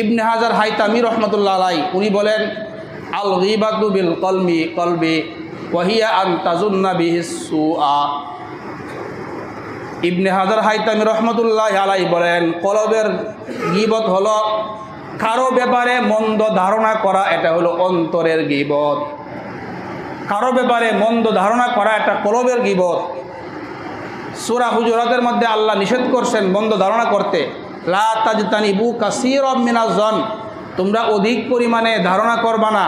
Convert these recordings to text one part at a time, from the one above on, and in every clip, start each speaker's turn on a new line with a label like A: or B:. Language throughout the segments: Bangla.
A: ইবনে হাজার হাইতামি রহমতুল্লাহ আলাই, উনি বলেন, আল গিবাতু বিল কলমি কলবি, ওয়াহিয়া আন তাজুন্না বিহিসু আ ইবনে হাজার হাইতামি রহমতুল্লাহ আলাই বলেন, কলবের গিবত হলো কারও ব্যাপারে মন্দ ধারণা করা, এটা হলো অন্তরের গিবত। কারও ব্যাপারে মন্দ ধারণা করা, এটা কলবের গিবত। সুরা হুজুরাতের মধ্যে আল্লাহ নিষেধ করছেন মন্দ ধারণা করতে। লা তাজতানিবু কাসির মিনাজন তোমরা অধিক পরিমাণে ধারণা করবা না।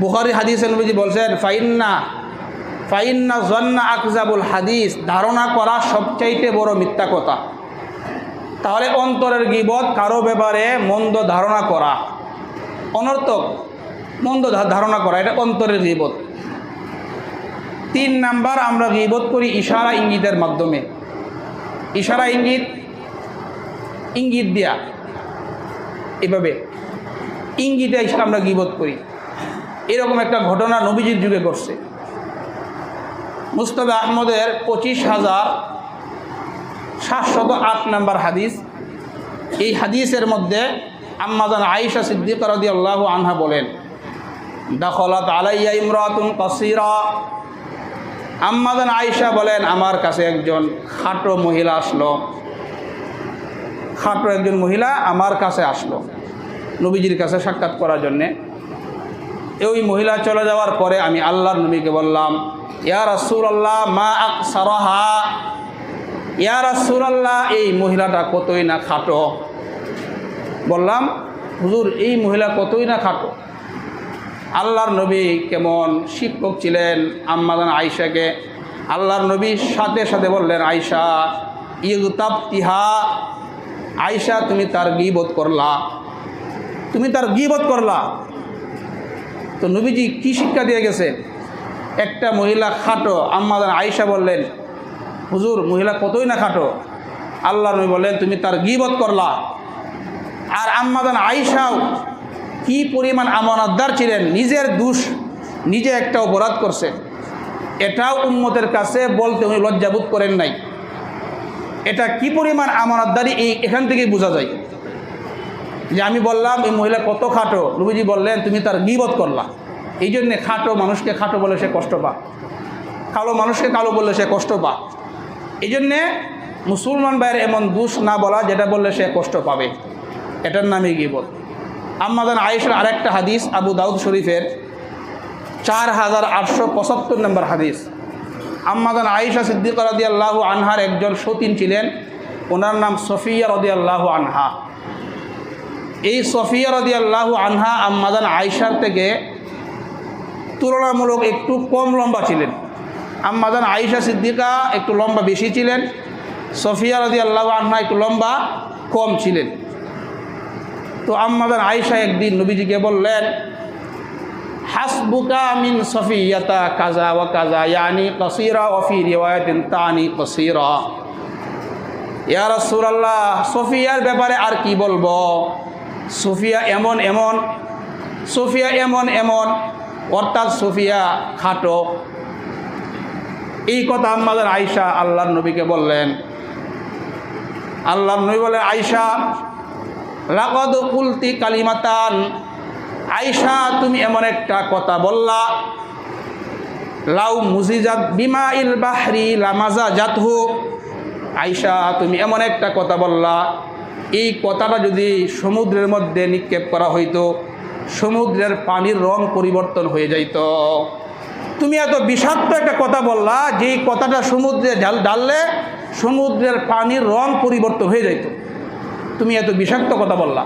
A: বুখারি হাদিস নবীজি বলছেন, ফাইন্না ফাইন্না জন্না আকজাবুল হাদিস। ধারণা করা সবচাইতে বড় মিথ্যা কথা। তাহলে অন্তরের গিবত কারও ব্যাপারে মন্দ ধারণা করা। অনর্থক মন্দ ধারণা করা, এটা অন্তরের গিবত। তিন নাম্বার, আমরা গিবত করি ইশারা ইঙ্গিতের মাধ্যমে। ইশারা ইঙ্গিত ইঙ্গিত দেয়া। এভাবে ইঙ্গিতে এসে আমরা গিবত করি। এরকম একটা ঘটনা নবীজির যুগে ঘটছে। মুস্তাদ আহমদের পঁচিশ হাজার সাতশত আট নাম্বার হাদিস। এই হাদিসের মধ্যে আম্মাদান আয়েশা সিদ্দিক রদি আল্লাহ আনহা বলেন, দখলত আলাইয়া ইমরাতুন কসিরা। আম্মাদান আয়েশা বলেন, আমার কাছে একজন খাটো মহিলা আসলো। খাটো একজন মহিলা আমার কাছে আসলো, নবীজির কাছে সাক্ষাৎ করার জন্যে। ওই মহিলা চলে যাওয়ার পরে আমি আল্লাহর নবীকে বললাম, ইয়া রাসূল আল্লাহ মা আক সারাহা ইয়া রাসূল আল্লাহ এই মহিলাটা কতই না খাটো? বললাম, হুজুর, এই মহিলা কতই না খাটো? আল্লাহর নবী কেমন শিক্ষক ছিলেন আম্মাদান আয়সাকে আল্লাহর নবীর সাথে সাথে বললেন আয়সা ইউতাব তিহা আয়সা তুমি তার গিবোধ করলা। তুমি তার গিবোধ করলা। তো নবীজি কি শিক্ষা দিয়ে গেছে? একটা মহিলা খাটো আম্মাদান আয়সা বললেন, হুজুর, মহিলা কতই না খাটো? আল্লাহ নবী বললেন, তুমি তার গিবোধ করলা। আর আম্মাদান আয়সাও কি পরিমাণ আমানতদার ছিলেন, নিজের দুষ নিজে একটা অপরাধ করছে। এটাও উম্মতের কাছে বলতে উনি লজ্জাবোধ করেন নাই। এটা কি পরিমাণ আমানতদারি, এই এখান থেকেই বোঝা যায়। যে আমি বললাম, এই মহিলা কত খাটো? রুবিজি বললেন, তুমি তার গিবত করলা। এই জন্যে খাটো মানুষকে খাটো বলে সে কষ্ট পা কালো মানুষকে কালো বললে সে কষ্ট পা এই জন্যে মুসলমান ভাইয়ের এমন দোষ না বলা, যেটা বললে সে কষ্ট পাবে। এটার নামই গিবত। আম্মাদান আয়েশার আরেকটা হাদিস, আবু দাউদ শরীফের চার হাজার আটশো পঁচাত্তর নম্বর হাদিস। আম্মাদান আয়েশা সিদ্দিক রদি আল্লাহ আনহার একজন সতীন ছিলেন। ওনার নাম সফিয়া রদি আল্লাহ আনহা। এই সফিয়া রদি আল্লাহ আনহা আম্মাদান আয়েশার থেকে তুলনামূলক একটু কম লম্বা ছিলেন। আম্মাদান আয়েশা সিদ্দিকা একটু লম্বা বেশি ছিলেন। সফিয়া রদি আল্লাহ আনহা একটু লম্বা কম ছিলেন। তো আম্মাদান আয়েশা একদিন নবীজিকে বললেন হাসবুকা মিন সফিয়াতা কাজা ওয়া কাজা, ইয়ানি কসিরা ওফি রিওয়ায়াতিন তানি কসিরা। ইয়া রাসূলুল্লাহ, সফিয়ার ব্যাপারে আর কি বলব? সফিয়া এমন এমন, সফিয়া এমন এমন, অর্থাৎ সফিয়া খাটো। এই কথা আমাদের আয়েশা আল্লাহর নবীকে বললেন। আল্লাহর নবী বলে, আয়েশা, লাকদ কুলতি কালিমাতান আয়সা তুমি এমন একটা কথা বললা। লাউ মুজিজাত বিমা ইল বাহরি লামাজা জাতহু আয়সা তুমি এমন একটা কথা বললা। এই কথাটা যদি সমুদ্রের মধ্যে নিক্ষেপ করা হইতো, সমুদ্রের পানির রং পরিবর্তন হয়ে যাইত। তুমি এত বিষাক্ত একটা কথা বললা যেই কথাটা সমুদ্রে ঢাল ঢাললে সমুদ্রের পানির রং পরিবর্তন হয়ে যাইত। তুমি এত বিষাক্ত কথা বললা।